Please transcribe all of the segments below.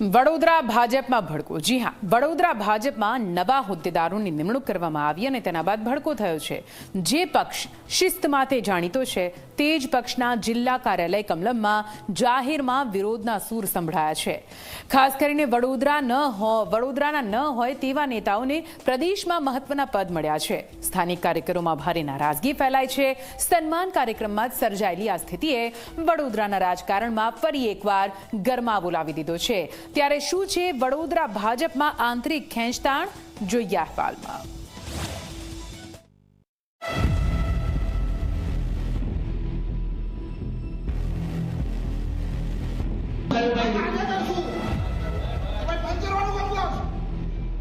વડોદરા ભાજપમાં ભડકો. જી હા, વડોદરા ભાજપમાં નવા હોદ્દેદારોની નિમણૂક કરવામાં આવી અને તેના બાદ ભડકો થયો છે. જે પક્ષ શિસ્ત માટે જાણીતો છે, તે જ પક્ષના જિલ્લા કાર્યાલય કમલમમાં જાહેરમાં વિરોધના સૂર સંભળાયા છે. ખાસ કરીને વડોદરા ન હો, વડોદરાના ન હોય તેવા નેતાઓને પ્રદેશમાં મહત્વના પદ મળ્યા છે. સ્થાનિક કાર્યકરોમાં ભારે નારાજગી ફેલાય છે. સન્માન કાર્યક્રમમાં જ સર્જાયેલી આ સ્થિતિએ વડોદરાના રાજકારણમાં ફરી એકવાર ગરમાવો લાવી દીધો છે. ત્યારે શું છે વડોદરા ભાજપમાં આંતરિક ખેંચતાણ? જોઈએ અહેવાલમાં.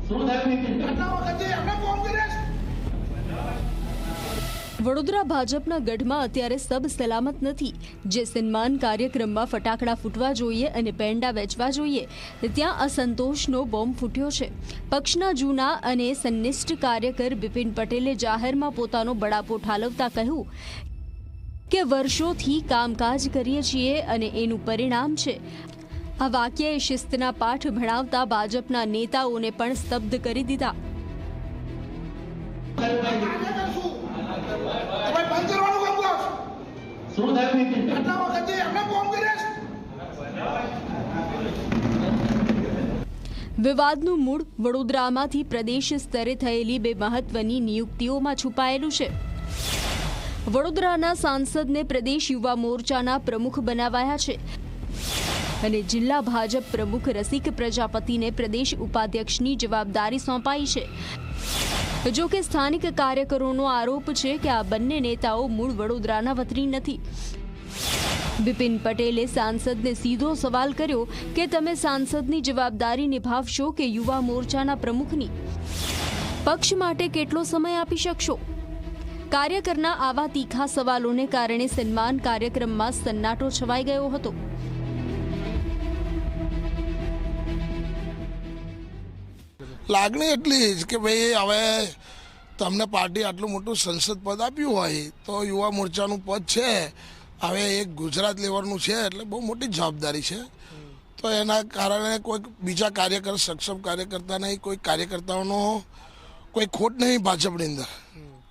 શું થયું? વડોદરા ભાજપના ગઢમાં અત્યારે સબ સલામત નથી. જે સન્માન કાર્યક્રમમાં ફટાકડા ફૂટવા જોઈએ અને પેંડા વેચવા જોઈએ, ત્યાં અસંતોષનો બોમ્બ ફૂટ્યો છે. પક્ષના જૂના અને સંનિષ્ઠ કાર્યકર બિપિન પટેલે જાહેરમાં પોતાનો બળાપો ઠાલવતા કહ્યું કે વર્ષોથી કામકાજ કરીએ છીએ અને એનું પરિણામ છે. આ વાક્યએ શિસ્તના પાઠ ભણાવતા ભાજપના નેતાઓને પણ સ્તબ્ધ કરી દીધા. શું થયું નીતિન આટલા વખતે એમને કોમ વિવાદનું મૂળ વડોદરામાંથી પ્રદેશ સ્તરે થયેલી બે મહત્વની નિયુક્તિઓમાં છુપાયેલું છે. વડોદરાના સાંસદને પ્રદેશ યુવા મોરચાના પ્રમુખ બનાવાયા છે. અને જિલ્લા ભાજપ પ્રમુખ રસિક પ્રજાપતિને પ્રદેશ ઉપાધ્યક્ષની જવાબદારી સોંપાઈ છે. જો કે સ્થાનિક કાર્યકરોનો આરોપ છે કે આ બંને નેતાઓ મૂળ વડોદરાના વતની નથી. બિપિન પટેલે સાંસદને સીધો સવાલ કર્યો કે તમે સાંસદની જવાબદારી નિભાવશો કે યુવા મોરચાના પ્રમુખની? પક્ષ માટે કેટલો સમય આપી શકશો? કાર્યકરના આવા તીખા સવાલોને કારણે સન્માન કાર્યક્રમમાં સન્નાટો છવાઈ ગયો હતો. લાગણી એટલી જ કે ભાઈ, હવે તમને પાર્ટી આટલું મોટું સંસદ પદ આપ્યું હોય તો યુવા મોરચાનું પદ છે. હવે એક ગુજરાત લેવલનું છે એટલે બહુ મોટી જવાબદારી છે. તો એના કારણે કોઈક બીજા કાર્યકર, સક્ષમ કાર્યકર્તા નહીં, કોઈ કાર્યકર્તાઓનો કોઈ ખોટ નહીં ભાજપની અંદર.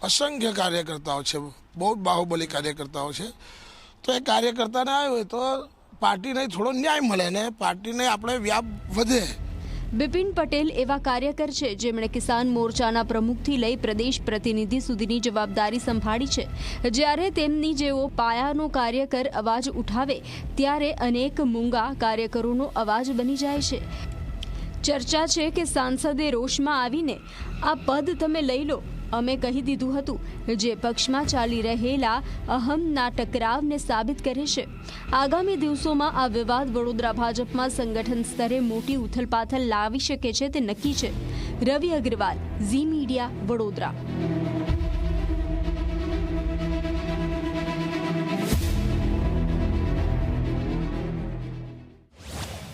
અસંખ્ય કાર્યકર્તાઓ છે, બહુ બાહુબલી કાર્યકર્તાઓ છે. તો એ કાર્યકર્તાને આવ્યો હોય તો પાર્ટીને થોડો ન્યાય મળે ને પાર્ટીને આપણે વ્યાપ વધે. બિપિન પટેલ એવા કાર્યકર છે જેમણે કિસાન મોરચાના પ્રમુખથી લઈ પ્રદેશ પ્રતિનિધિ સુધીની જવાબદારી સંભાળી છે. જ્યારે તેમની જેવો પાયાનો કાર્યકર અવાજ ઉઠાવે, ત્યારે અનેક મૂંગા કાર્યકરોનો અવાજ બની જાય છે. ચર્ચા છે કે સાંસદે રોષમાં આવીને આ પદ તમે લઈ લો. અમે કહી દીધું હતું જે પક્ષમાં ચાલી રહેલા અહમના ટકરાવને સાબિત કરે છે. આગામી દિવસોમાં આ વિવાદ વડોદરા ભાજપમાં સંગઠન સ્તરે મોટી ઉથલપાથલ લાવી શકે છે તે નક્કી છે. રવિ અગ્રવાલ, ઝી મીડિયા, વડોદરા.